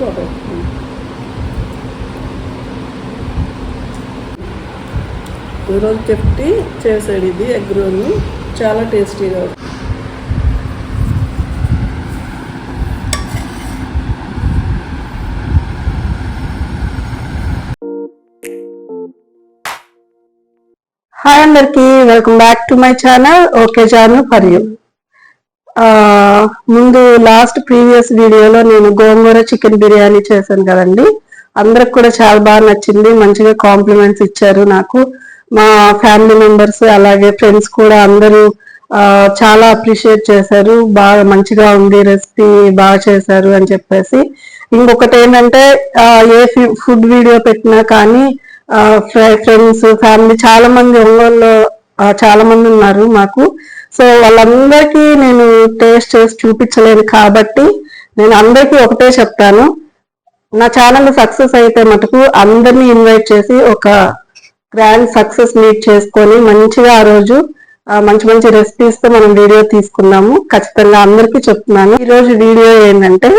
పోతాయి ఈరోజు చెప్తే చేసాడు ఇది ఎగ్ రోల్ చాలా టేస్టీగా ఉంది. హాయ్ అందరికీ welcome back to my channel okay Janu for you ముందు లాస్ట్ ప్రీవియస్ వీడియోలో నేను గోంగూర చికెన్ బిర్యానీ చేశాను కదండి. అందరికి కూడా చాలా బాగా నచ్చింది. మంచిగా కాంప్లిమెంట్స్ ఇచ్చారు నాకు. మా ఫ్యామిలీ మెంబర్స్ అలాగే ఫ్రెండ్స్ కూడా అందరూ చాలా అప్రిషియేట్ చేశారు. బాగా మంచిగా ఉంది రెసిపీ బాగా చేశారు అని చెప్పేసి. ఇంకొకటి ఏంటంటే ఏ ఫుడ్ వీడియో పెట్టినా కానీ ఫ్రెండ్స్ ఫ్యామిలీ చాలా మంది ఒంగోలులో చాలా మంది ఉన్నారు మాకు. సో వాళ్ళందరికీ నేను టేస్ట్ చేసి చూపించలేను కాబట్టి నేను అందరికీ ఒకటే చెప్తాను. నా ఛానల్ సక్సెస్ అయితే మటుకు అందరినీ ఇన్వైట్ చేసి ఒక గ్రాండ్ సక్సెస్ మీట్ చేసుకొని మంచిగా ఆ రోజు మంచి మంచి రెసిపీస్తో మనం వీడియో తీసుకున్నాము ఖచ్చితంగా అందరికీ చెప్తున్నాను. ఈరోజు వీడియో ఏంటంటే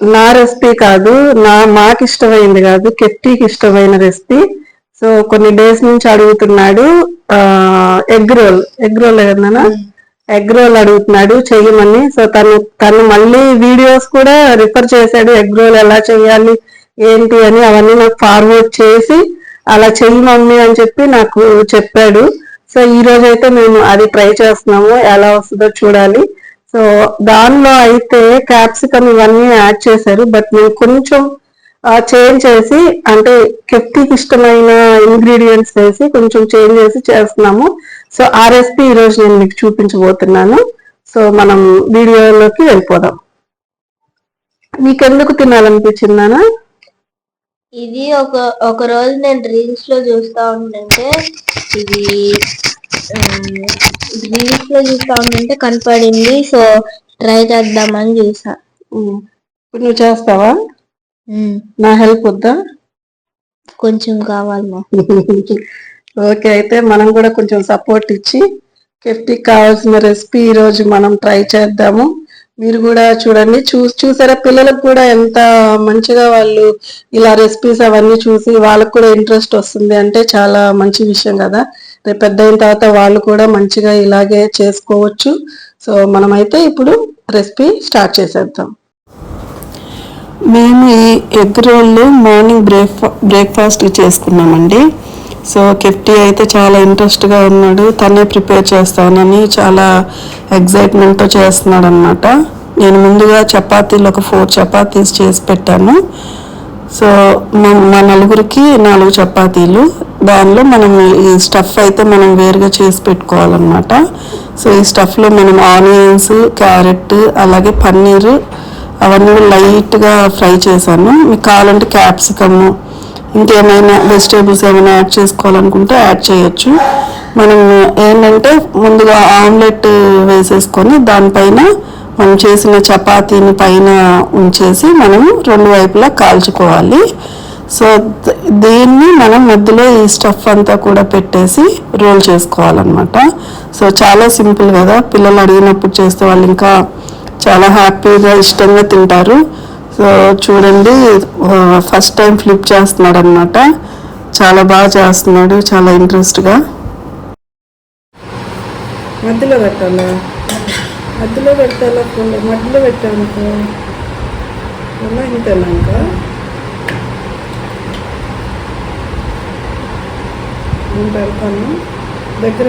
నా రెసిపీ కాదు నా మాకు ఇష్టమైంది కాదు కెట్టీకి ఇష్టమైన రెసిపీ సో కొన్ని డేస్ నుంచి అడుగుతున్నాడు ఎగ్ రోల్ ఎగ్ రోల్ ఏదన్నా ఎగ్ రోల్ అడుగుతున్నాడు చెయ్యమని. సో తను తను మళ్ళీ వీడియోస్ కూడా రిఫర్ చేశాడు ఎగ్ రోల్ ఎలా చేయాలి ఏంటి అని అవన్నీ నాకు ఫార్వర్డ్ చేసి అలా చెయ్యి మమ్మీ అని చెప్పి నాకు చెప్పాడు. సో ఈ రోజు అయితే మేము అది ట్రై చేస్తున్నాము ఎలా వస్తుందో చూడాలి. సో దానిలో అయితే క్యాప్సికమ్ ఇవన్నీ యాడ్ చేశారు బట్ నేను కొంచెం చేంజ్ చేసి అంటే కెప్టీకి ఇష్టమైన ఇంగ్రీడియంట్స్ వేసి కొంచెం చేంజ్ చేసి చేస్తున్నాము. సో ఆ రెసిపీ ఈ రోజు నేను మీకు చూపించబోతున్నాను. సో మనం వీడియోలోకి వెళ్ళిపోదాం. నీకెందుకు తినాలనిపించిందానా? ఇది ఒక ఒక రోజు నేను రీల్స్లో చూస్తా ఉంటుంటే ఇది రీల్స్లో చూస్తా ఉంటుంటే కనపడింది. సో ట్రై చేద్దామని చూసా. ఇప్పుడు నువ్వు చేస్తావా? నా హెల్ప్ వద్దా? కొంచెం కావాలి మా. ఓకే అయితే మనం కూడా కొంచెం సపోర్ట్ ఇచ్చి కెఫ్టీకి కావాల్సిన రెసిపీ ఈ రోజు మనం ట్రై చేద్దాము. మీరు కూడా చూడండి. చూ చూసారా? పిల్లలకు కూడా ఎంత మంచిగా వాళ్ళు ఇలా రెసిపీస్ అవన్నీ చూసి వాళ్ళకు కూడా ఇంట్రెస్ట్ వస్తుంది అంటే చాలా మంచి విషయం కదా. రేపు పెద్ద అయిన తర్వాత వాళ్ళు కూడా మంచిగా ఇలాగే చేసుకోవచ్చు. సో మనమైతే ఇప్పుడు రెసిపీ స్టార్ట్ చేసేద్దాం. మేము ఈ egg roll morning breakfast breakfast చేసుకున్నామండి. సో కెఫ్టీ అయితే చాలా ఇంట్రెస్ట్గా ఉన్నాడు. తనే ప్రిపేర్ చేస్తానని చాలా ఎగ్జైట్మెంట్తో చేస్తున్నాడు అనమాట నేను ముందుగా చపాతీలు ఒక ఫోర్ చపాతీస్ చేసి పెట్టాను. సో మా నలుగురికి నాలుగు చపాతీలు. దానిలో మనం ఈ స్టఫ్ అయితే మనం వేరుగా చేసి పెట్టుకోవాలన్నమాట. సో ఈ స్టఫ్లో మనం ఆనియన్స్ క్యారెట్ అలాగే పన్నీరు అవన్నీ లైట్గా ఫ్రై చేశాను. మీకు కావాలంటే క్యాప్సికమ్ ఇంకేమైనా వెజిటేబుల్స్ ఏమైనా యాడ్ చేసుకోవాలనుకుంటే యాడ్ చేయొచ్చు. మనం ఏంటంటే ముందుగా ఆమ్లెట్ వేసేసుకొని దానిపైన మనం చేసిన చపాతీని పైన ఉంచేసి మనం రెండు వైపులా కాల్చుకోవాలి. సో దీన్ని మనం మధ్యలో ఈ స్టఫ్ అంతా కూడా పెట్టేసి రోల్ చేసుకోవాలన్నమాట. సో చాలా సింపుల్ కదా. పిల్లలు అడిగినప్పుడు చేస్తే వాళ్ళు ఇంకా చాలా హ్యాపీగా ఇష్టంగా తింటారు. సో చూడండి ఫస్ట్ టైం ఫ్లిప్ చేస్తున్నాడు అనమాట చాలా బాగా చేస్తున్నాడు చాలా ఇంట్రెస్ట్గా. మధ్యలో పెట్టాలా? మధ్యలో పెట్టాలా మధ్యలో పెట్టానుకో అలా ఇంతేనా ఇంకా? నేను పెడతాను. దగ్గర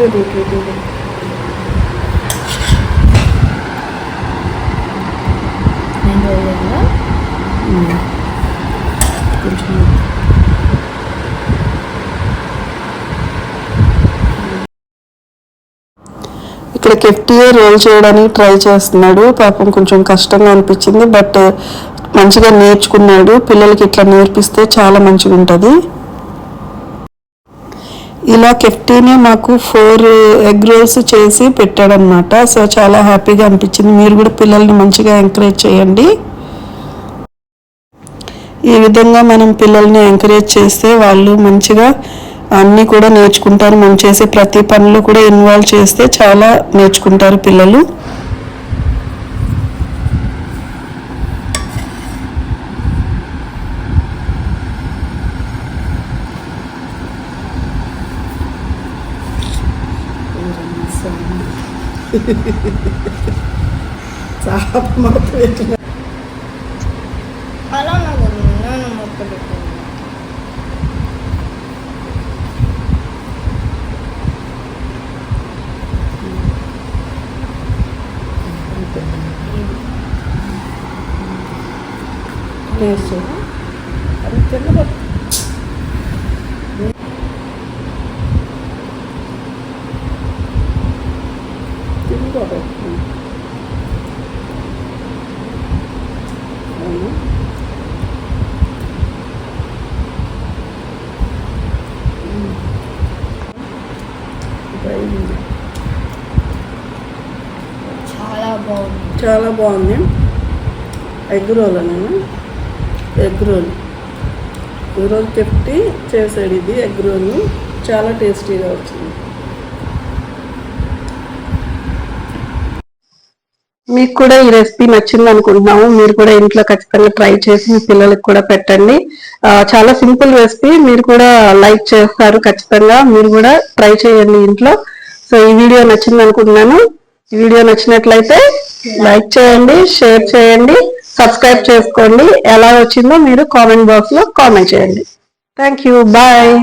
దూకి కొంచెం ఇక్కడ కెఫ్టీఏ రోల్ చేయడానికి ట్రై చేస్తున్నాడు. పాపం కొంచెం కష్టంగా అనిపించింది బట్ మంచిగా నేర్చుకున్నాడు. పిల్లలకి ఇట్లా నేర్పిస్తే చాలా మంచిగా ఉంటుంది ఇలా కెఫ్టీనే మాకు ఫోర్ ఎగ్ రోల్స్ చేసి పెట్టాడనమాట సో చాలా హ్యాపీగా అనిపించింది. మీరు కూడా పిల్లల్ని మంచిగా ఎంకరేజ్ చేయండి. ఈ విధంగా మనం పిల్లల్ని ఎంకరేజ్ చేస్తే వాళ్ళు మంచిగా అన్నీ కూడా నేర్చుకుంటారు. మనం చేసే ప్రతి పనులు కూడా ఇన్వాల్వ్ చేస్తే చాలా నేర్చుకుంటారు పిల్లలు. చాప మూత పెట్టిన అలా నాకు నేను మొక్క పెట్టాను వేసు అది తిన్నదా తిన్నదా చాలా బాగుంది. చాలా ఎగ్ రోల్ నేను ఎగ్ రోల్ ఈరోజు పెట్టి చేసాడు ఇది ఎగ్ రోల్ చాలా టేస్టీగా వచ్చింది. మీకు కూడా ఈ రెసిపీ నచ్చింది అనుకుంటున్నాము. మీరు కూడా ఇంట్లో ఖచ్చితంగా ట్రై చేసి మీ పిల్లలకు కూడా పెట్టండి. చాలా సింపుల్ రెసిపీ. మీరు కూడా లైక్ చేస్తారు ఖచ్చితంగా. మీరు కూడా ట్రై చేయండి ఇంట్లో. సో ఈ వీడియో నచ్చింది అనుకుంటున్నాను. వీడియో నచ్చినట్లయితే లైక్ చేయండి షేర్ చేయండి సబ్స్క్రైబ్ చేసుకోండి. ఎలా వచ్చిందో మీరు కామెంట్ బాక్స్లో కామెంట్ చేయండి. Thank you bye